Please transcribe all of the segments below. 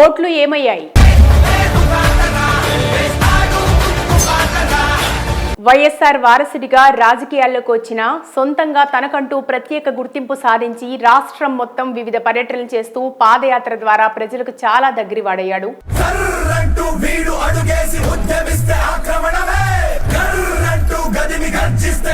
ఓట్లు ఏమయ్యాయి? వైఎస్ఆర్ వారసుడిగా రాజకీయాల్లోకి వచ్చిన సొంతంగా తనకంటూ ప్రత్యేక గుర్తింపు సాధించి రాష్ట్రం మొత్తం వివిధ పర్యటనలు చేస్తూ పాదయాత్ర ద్వారా ప్రజలకు చాలా దగ్గరివాడయ్యాడు.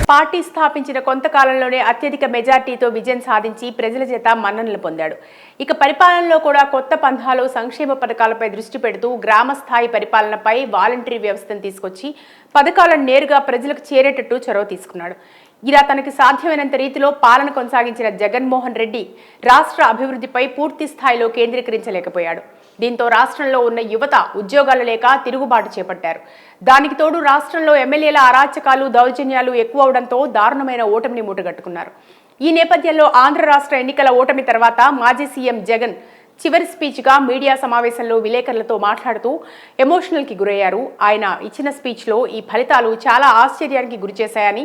పార్టీ స్థాపించిన కొంతకాలంలోనే అత్యధిక మెజార్టీతో విజయం సాధించి ప్రజల చేత మన్ననలు పొందాడు. ఇక పరిపాలనలో కూడా కొత్త పంథాలు సంక్షేమ పథకాలపై దృష్టి పెడుతూ గ్రామ స్థాయి పరిపాలనపై వాలంటరీ వ్యవస్థను తీసుకొచ్చి పథకాలను నేరుగా ప్రజలకు చేరేటట్టు చొరవ తీసుకున్నాడు. ఇలా తనకి సాధ్యమైనంత రీతిలో పాలన కొనసాగించిన జగన్మోహన్ రెడ్డి రాష్ట్ర అభివృద్ధిపై పూర్తి స్థాయిలో కేంద్రీకరించలేకపోయాడు. దీంతో రాష్ట్రంలో ఉన్న యువత ఉద్యోగాలు లేక తిరుగుబాటు చేపట్టారు. దానికి తోడు రాష్ట్రంలో ఎమ్మెల్యేల అరాచకాలు దౌర్జన్యాలు ఎక్కువ అవడంతో దారుణమైన ఓటమిని మూటగట్టుకున్నారు. ఈ నేపథ్యంలో ఆంధ్ర రాష్ట్ర ఎన్నికల ఓటమి తర్వాత మాజీ సీఎం జగన్ చివరి స్పీచ్గా మీడియా సమావేశంలో విలేకరులతో మాట్లాడుతూ ఎమోషనల్కి గురయ్యారు. ఆయన ఇచ్చిన స్పీచ్లో ఈ ఫలితాలు చాలా ఆశ్చర్యానికి గురిచేశాయని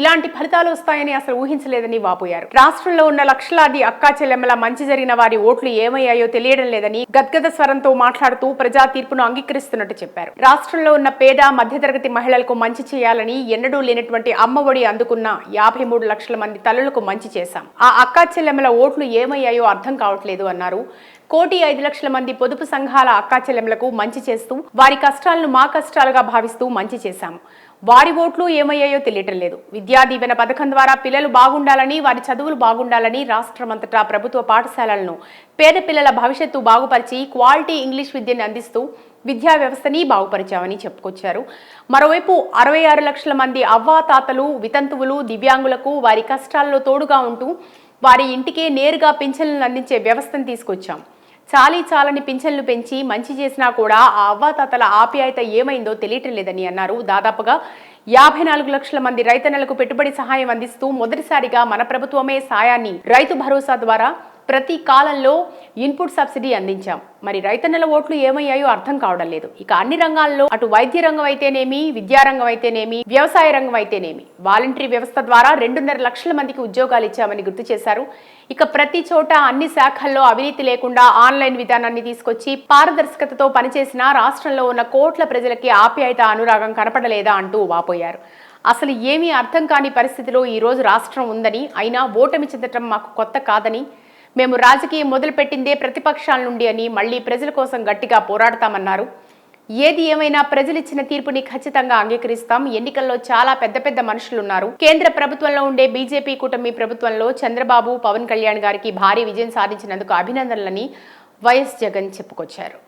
ఇలాంటి ఫలితాలు వస్తాయని అసలు ఊహించలేదని వాపోయారు. రాష్ట్రంలో ఉన్న లక్షలాది అక్కా చెల్లెమ్మల మంచి జరిగిన వారి ఓట్లు ఏమయ్యాయో తెలియడం లేదని గద్గద స్వరంతో మాట్లాడుతూ ప్రజా తీర్పును అంగీకరిస్తున్నట్టు చెప్పారు. రాష్ట్రంలో ఉన్న పేద మధ్యతరగతి మహిళలకు మంచి చేయాలని ఎన్నడూ లేనటువంటి అమ్మఒడి అందుకున్న యాభై మూడు లక్షల మంది తల్లులకు మంచి చేశాం. ఆ అక్కా చెల్లెమ్మల ఓట్లు ఏమయ్యాయో అర్థం కావట్లేదు అన్నారు. కోటి ఐదు లక్షల మంది పొదుపు సంఘాల అక్కాచెల్లెమ్లకు మంచి చేస్తూ వారి కష్టాలను మా కష్టాలుగా భావిస్తూ మంచి చేశాము. వారి ఓట్లు ఏమయ్యాయో తెలియటం లేదు. విద్యా దీవెన పథకం ద్వారా పిల్లలు బాగుండాలని వారి చదువులు బాగుండాలని రాష్ట్రమంతటా ప్రభుత్వ పాఠశాలలను పేద పిల్లల భవిష్యత్తు బాగుపరిచి క్వాలిటీ ఇంగ్లీష్ విద్యను అందిస్తూ విద్యా వ్యవస్థని బాగుపరిచామని చెప్పుకొచ్చారు. మరోవైపు అరవై ఆరు లక్షల మంది అవ్వాతాతలు వితంతువులు దివ్యాంగులకు వారి కష్టాల్లో తోడుగా ఉంటూ వారి ఇంటికే నేరుగా పింఛన్లను అందించే వ్యవస్థను తీసుకొచ్చాం. చాలీ చాలని పింఛన్లు పెంచి మంచి చేసినా కూడా ఆ అవ్వాతాతల ఆప్యాయత ఏమైందో తెలియటం లేదని అన్నారు. దాదాపుగా యాభై నాలుగు లక్షల మంది రైతన్నలకు పెట్టుబడి సహాయం అందిస్తూ మొదటిసారిగా మన ప్రభుత్వమే సాయాన్ని రైతు భరోసా ద్వారా ప్రతి కాలంలో ఇన్పుట్ సబ్సిడీ అందించాం. మరి రైతన్నల ఓట్లు ఏమయ్యాయో అర్థం కావడం లేదు. ఇక అన్ని రంగాల్లో అటు వైద్య రంగం అయితేనేమి విద్యారంగం అయితేనేమి వ్యవసాయ రంగం అయితేనేమి. వాలంటరీ వ్యవస్థ ద్వారా రెండున్నర లక్షల మందికి ఉద్యోగాలు ఇచ్చామని గుర్తు చేశారు. ఇక ప్రతి చోట అన్ని శాఖల్లో అవినీతి లేకుండా ఆన్లైన్ విధానాన్ని తీసుకొచ్చి పారదర్శకతతో పనిచేసిన రాష్ట్రంలో ఉన్న కోట్ల ప్రజలకి ఆప్యాయత అనురాగం కనపడలేదా అంటూ వాపోయారు. అసలు ఏమీ అర్థం కాని పరిస్థితిలో ఈరోజు రాష్ట్రం ఉందని అయినా ఓటమి చెందటం మాకు కొత్త కాదని మేము రాజకీయం మొదలుపెట్టిందే ప్రతిపక్షాల నుండి అని మళ్ళీ ప్రజల కోసం గట్టిగా పోరాడతామన్నారు. ఏది ఏమైనా ప్రజలిచ్చిన తీర్పుని ఖచ్చితంగా అంగీకరిస్తాం. ఎన్నికల్లో చాలా పెద్ద పెద్ద మనుషులున్నారు. కేంద్ర ప్రభుత్వంలో ఉండే బీజేపీ కూటమి ప్రభుత్వంలో చంద్రబాబు పవన్ కళ్యాణ్ గారికి భారీ విజయం సాధించినందుకు అభినందనలని వైఎస్ జగన్ చెప్పుకొచ్చారు.